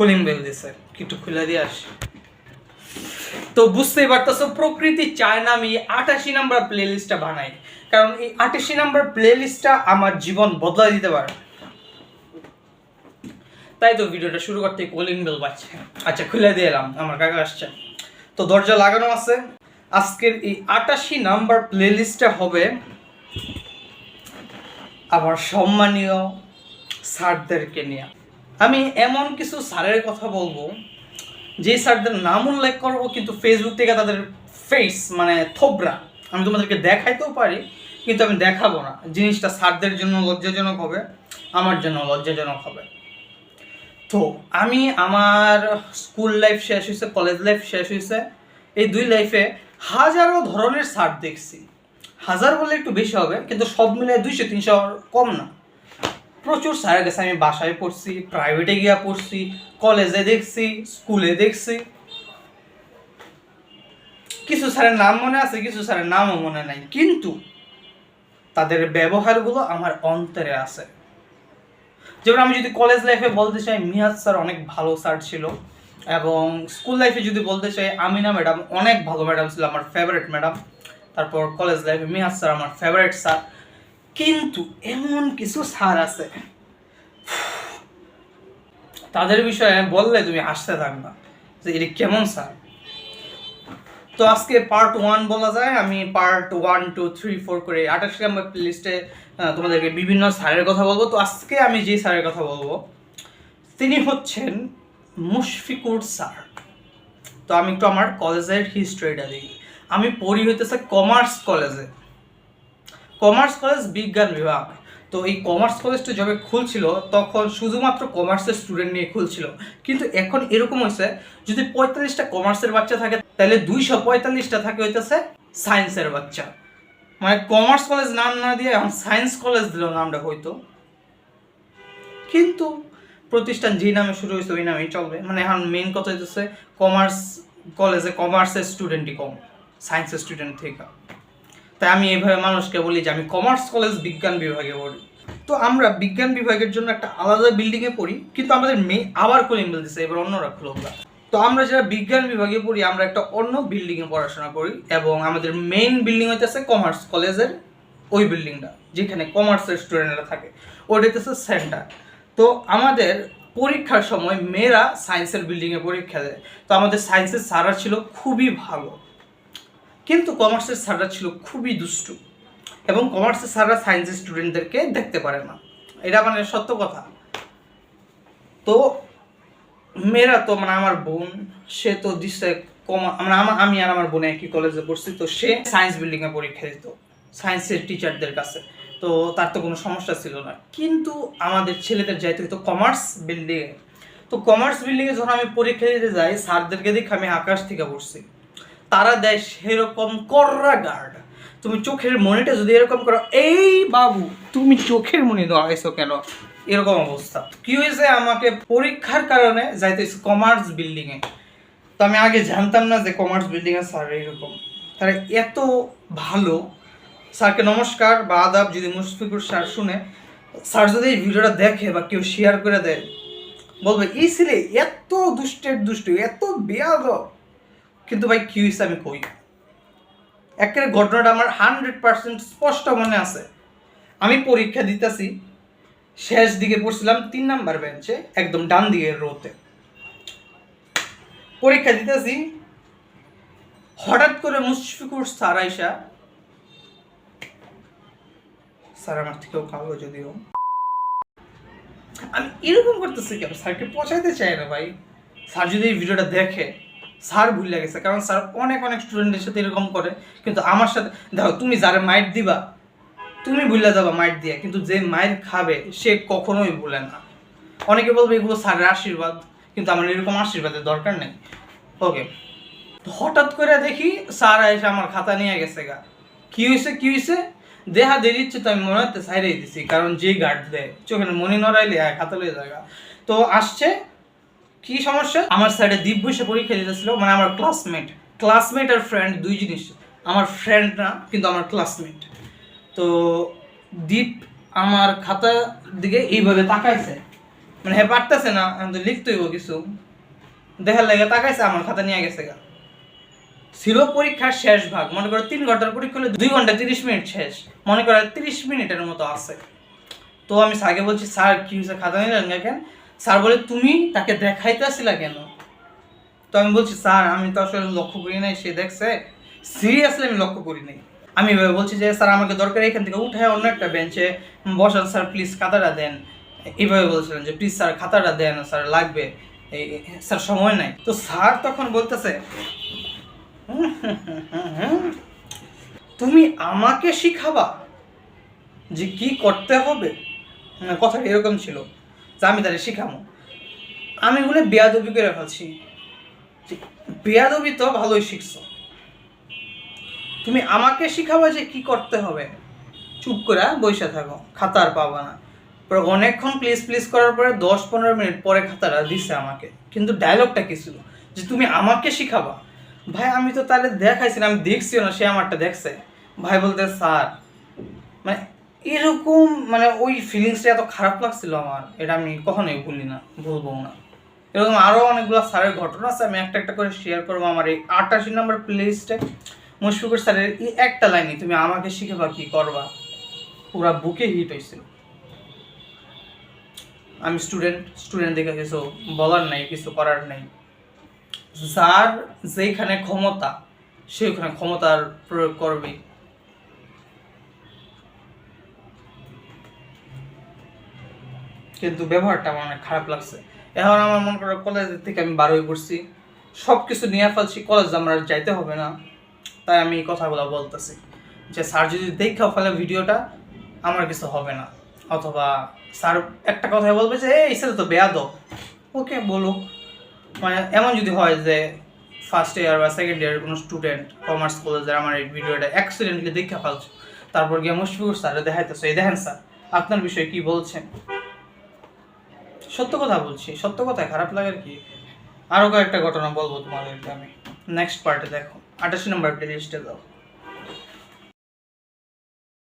Cooling bell দিছে একটু খুলে দিয়ে আসি। তো বুঝতেই পারতেছো, প্রকৃতি চায় না আমি আটাশি নাম্বার প্লে লিস্টটা বানাই। কারণ এই আটাশি নাম্বার প্লে লিস্টটা আমার জীবন বদলাই দিতে পারে। তাই তো ভিডিওটা শুরু করতে কলিং বেল বাজছে। আচ্ছা খুলে দিয়ে এলাম, আমার কাকা আসছে। তো দরজা লাগানো আছে। আজকের এই আটাশি নাম্বার প্লে লিস্টটা হবে আমার সম্মানীয় স্যারদেরকে নিয়ে। আমি এমন কিছু স্যারের কথা বলব, যে স্যারদের নাম উল্লেখ করব, কিন্তু ফেসবুক থেকে তাদের ফেস মানে থোবরা, আমি তোমাদেরকে দেখাইতেও পারি, কিন্তু আমি দেখাবো না। জিনিসটা স্যারদের জন্য লজ্জাজনক হবে, আমার জন্য লজ্জাজনক হবে। তো আমি আমার স্কুল লাইফ শেষ হয়েছে কলেজ লাইফ শেষ হয়েছে এই দুই লাইফে হাজারো ধরনের স্যার দেখছি। হাজার বলে একটু বেশি হবে, কিন্তু সব মিলে দুইশো তিনশো কম না। প্রচুর স্যারের কাছে আমি বাসায় পড়ছি প্রাইভেটে গিয়া পড়ছি কলেজে দেখছি স্কুলে দেখছি। কিছু স্যারের নাম মনে আছে, কিছু স্যারের নামও মনে নাই, কিন্তু তাদের ব্যবহারগুলো আমার অন্তরে আছে। যেমন আমি যদি কলেজ লাইফে বলতে চাই মিয়াজ স্যার অনেক ভালো স্যার ছিল এবং স্কুল লাইফে যদি বলতে চাই, আমিনা ম্যাডাম অনেক ভালো ম্যাডাম ছিল, আমার ফেভারিট ম্যাডাম তারপর কলেজ লাইফে মিয়াজ স্যার আমার ফেভারিট স্যার কিন্তু এমন কিছু স্যার আছে। তাদের বিষয়ে বললে তুমি হাসতে থাকবা যে এটি কেমন স্যার তো আজকে পার্ট ওয়ান বলা যায়, আমি part one two three four করে আঠাশ নম্বর লিস্টে তোমাদেরকে বিভিন্ন স্যারের কথা বলব। তো আজকে আমি যে স্যারের কথা বলব, তিনি হচ্ছেন মুশফিকুর স্যার। তো আমি একটু আমার কলেজের হিস্ট্রিটা দিই আমি পড়ি হইতেছে কমার্স কলেজে। কমার্স কলেজ বিজ্ঞান বিভাগ। তো এই কমার্স কলেজটা যবে খুলছিল, তখন শুধুমাত্র কমার্সের স্টুডেন্ট নিয়ে খুলছিল। কিন্তু এখন এরকম হয়েছে যদি পঁয়তাল্লিশটা কমার্সের বাচ্চা থাকে, তাহলে দুইশো পঁয়তাল্লিশটা থাকে হইতেছে সায়েন্সের বাচ্চা। মানে কমার্স কলেজ নাম না দিয়ে এখন সায়েন্স কলেজ দিল নামটা হয়তো। কিন্তু প্রতিষ্ঠান যে নামে শুরু হয়েছে ওই নামেই চলবে। মানে এখন মেন কথা হইতেছে কমার্স কলেজে কমার্সের স্টুডেন্টই কম, সায়েন্সের স্টুডেন্ট থেকে। তাই আমি এইভাবে মানুষকে বলি যে আমি কমার্স কলেজ বিজ্ঞান বিভাগে পড়ি। তো আমরা বিজ্ঞান বিভাগের জন্য একটা আলাদা বিল্ডিংয়ে পড়ি, কিন্তু আমাদের মেয়ে আবার কলিং বেল দিছে, এবার অন্যরা খুলো তো আমরা যারা বিজ্ঞান বিভাগে পড়ি, আমরা একটা অন্য বিল্ডিংয়ে পড়াশোনা করি এবং আমাদের মেইন বিল্ডিং হইতেছে কমার্স কলেজের ওই বিল্ডিংটা যেখানে কমার্সের স্টুডেন্টরা থাকে। ওটা হইতেছে সেন্টার তো আমাদের পরীক্ষার সময় মেয়েরা সায়েন্সের বিল্ডিংয়ে পরীক্ষা দেয়। তো আমাদের সায়েন্সের সারা ছিল খুবই ভালো। কিন্তু কমার্সের স্যাররা ছিল খুবই দুষ্টু এবং কমার্সের স্যাররা সায়েন্সের স্টুডেন্টদেরকে দেখতে পারে না। এটা মানে সত্য কথা। তো মেয়েরা তো মানে আমার বোন, সে তো দিচ্ছে কমা মানে আমার আমি আর আমার বোনে একই কলেজে পড়ছি, তো সে সায়েন্স বিল্ডিংয়ে পরীক্ষা দিত সায়েন্সের টিচারদের কাছে। তো তার তো কোনো সমস্যা ছিল না। কিন্তু আমাদের ছেলেদের যাইতে হতো কমার্স বিল্ডিংয়ে তো কমার্স বিল্ডিংয়ে যখন আমি পরীক্ষা দিতে যাই, স্যারদেরকে দেখে আমি আকাশ থেকে পড়ছি। তারা দেয় সেরকম কররা গার্ড তুমি চোখের মনিটা যদি এরকম করো, এই বাবু, তুমি চোখের মনি দাঁড়াইছো কেন? এরকম অবস্থা। কি হয়েছে? আমাকে পরীক্ষার কারণে যাইতে কমার্স বিল্ডিং এ তো আমি আগে জানতাম না যে কমার্স বিল্ডিং এ স্যার এরকম। তারা এত ভালো। স্যারকে নমস্কার বা আদাব যদি মুশফিকুর স্যার শুনে। স্যার যদি এই ভিডিওটা দেখে বা কেউ শেয়ার করে দেয়, বলবে এই ছেলে এত দুষ্টের দুষ্ট, এত বেয়াদ কিন্তু ভাই, কি হয়েছে আমি কই? একের ঘটনাটা আমার হান্ড্রেড পার্সেন্ট স্পষ্ট মনে আছে। আমি পরীক্ষা দিতেছি, শেষ দিকে পড়ছিলাম তিন নাম্বার বেঞ্চে একদম ডান দিকের রোতে পরীক্ষা দিতেছি, হঠাৎ করে মুশফিকুর স্যার আইসা, স্যার, আমার থেকেও কালো যদিও। আমি এরকম করতেছি কেন? স্যারকে পচাইতে চাই না ভাই। স্যার যদি এই ভিডিওটা দেখে স্যার ভুলে গেছে, কারণ স্যার অনেক অনেক স্টুডেন্টের সাথে এরকম করে, কিন্তু আমার সাথে, দেখো, তুমি যারা মাইট দিবা, তুমি ভুলে যাবা মাইট দিয়ে, কিন্তু যে মাইট খাবে, সে কখনোই ভুলে না। অনেকে বলবে, এগুলো স্যারের আশীর্বাদ কিন্তু আমার এরকম আশীর্বাদের দরকার নেই। ওকে হঠাৎ করে দেখি, স্যার এসে আমার খাতা নিয়ে গেছে গা। কী হয়েছে কী হয়েছে দেহা দেরি ইচ্ছে তো আমি মনে হতে সাইডেই দিছি, কারণ যেই গার্ড দেয়, চোখের মনি নড়াইলে আয় খাতা লয়ে জায়গা তো আসছে কি সমস্যা? আমার সাইডে দীপ বসে পরীক্ষা দিতেছিল মানে আমার ক্লাসমেট ক্লাসমেট আর ফ্রেন্ড দুই জিনিস। আমার ফ্রেন্ড না, কিন্তু আমার ক্লাসমেট তো দীপ আমার খাতার দিকে এইভাবে তাকাইছে। মানে হ্যাঁ পারতেছে না, আমি তো লিখতে হইব কিছু। দেখার লাগে তাকাইছে, আমার খাতা নিয়ে গেছে গা। ছিল পরীক্ষার শেষ ভাগ। মনে করো তিন ঘণ্টার পরীক্ষা হলে দুই ঘণ্টা তিরিশ মিনিট শেষ। মনে করো তিরিশ মিনিটের মতো আছে। তো আমি স্যারকে বলছি, স্যার, কি হয়েছে? খাতা নিলেন কেন? স্যার বলে, তুমি তাকে দেখাইতে দেখাইতেছিলা কেন? তো আমি বলছি, স্যার, আমি তো আসলে লক্ষ্য করি নাই, সে দেখছে। সিরিয়াসলি আমি লক্ষ্য করি নাই। আমি বলছি যে, স্যার, আমাকে দরকার এখান থেকে উঠে অন্য একটা বেঞ্চে। বসান, স্যার প্লিজ খাতাটা দেন। এইভাবে বলছিলেন যে প্লিজ স্যার, খাতাটা দেন, স্যার, লাগবে। এই, স্যার, সময় নাই। তো স্যার তখন বলতেছে, তুমি আমাকে শিখাবা যে কি করতে হবে? কথাটা এরকম ছিল। আমি তাহলে শিখামো। আমি বলে বেয়াদবি করে ফেলছি। বেয়াদবি তো ভালোই শিখছো। তুমি আমাকে শিখাবা যে কি করতে হবে। চুপ করে বসে থাকো খাতা আর পাবা না। পরে অনেকক্ষণ প্লিজ প্লিজ করার পরে দশ পনেরো মিনিট পরে খাতাটা দিছে আমাকে। কিন্তু ডায়লগটা কি ছিল? যে তুমি আমাকে শিখাবা। ভাই আমি তো তাহলে দেখাইছি না, আমি দেখছিও না সে আমারটা দেখছে। ভাই বলতে স্যার মানে এরকম মানে ওই ফিলিংসটা এত খারাপ লাগছিল আমার, এটা আমি কখনোই ভুলি না, ভুলবো না। এরকম আরও অনেকগুলো স্যারের ঘটনা আছে, আমি একটা একটা করে শেয়ার করব আমার এই আটাশি নম্বর প্লে লিস্টে মুশফিকুর স্যারের এই একটা লাইনই তুমি আমাকে শিখে বা কী করবা? পুরা বুকে হিট হয়েছিল আমি স্টুডেন্ট স্টুডেন্ট দেখে কিছু বলার নাই, কিছু করার নাই। যার যেখানে ক্ষমতা সেখানে ক্ষমতার প্রয়োগ করবে। কিন্তু ব্যবহারটা আমার অনেক খারাপ লাগছে। এখন আমার মনে করো কলেজ থেকে আমি বারোই পড়ছি। সব কিছু নিয়ে ফেলছি কলেজ আমার যাইতে হবে না। তাই আমি এই কথাগুলো বলতেছি যে, স্যার, যদি দেখা ফেলে ভিডিওটা, আমার কিছু হবে না। অথবা, স্যার, একটা কথাই বলবে যে, এই স্যার তো বেয়াদ ওকে বলুক। মানে এমন যদি হয় যে ফার্স্ট ইয়ার বা সেকেন্ড ইয়ারের কোনো স্টুডেন্ট কমার্স কলেজের আমার এই ভিডিওটা অ্যাক্সিডেন্টলি দেখা ফেলছে। তারপর গিয়ে মুশফিকুর স্যার দেখাইতেছে, এই, দেখেন স্যার, আপনার বিষয়ে কি বলছেন? সত্য কথা বলছি, সত্য কথায় খারাপ লাগার কি? আরও কয়েকটা ঘটনা বলব তোমাদেরকে আমি। নেক্সট পার্টে দেখো। আটাশি নম্বর প্লে লিস্টে দাও।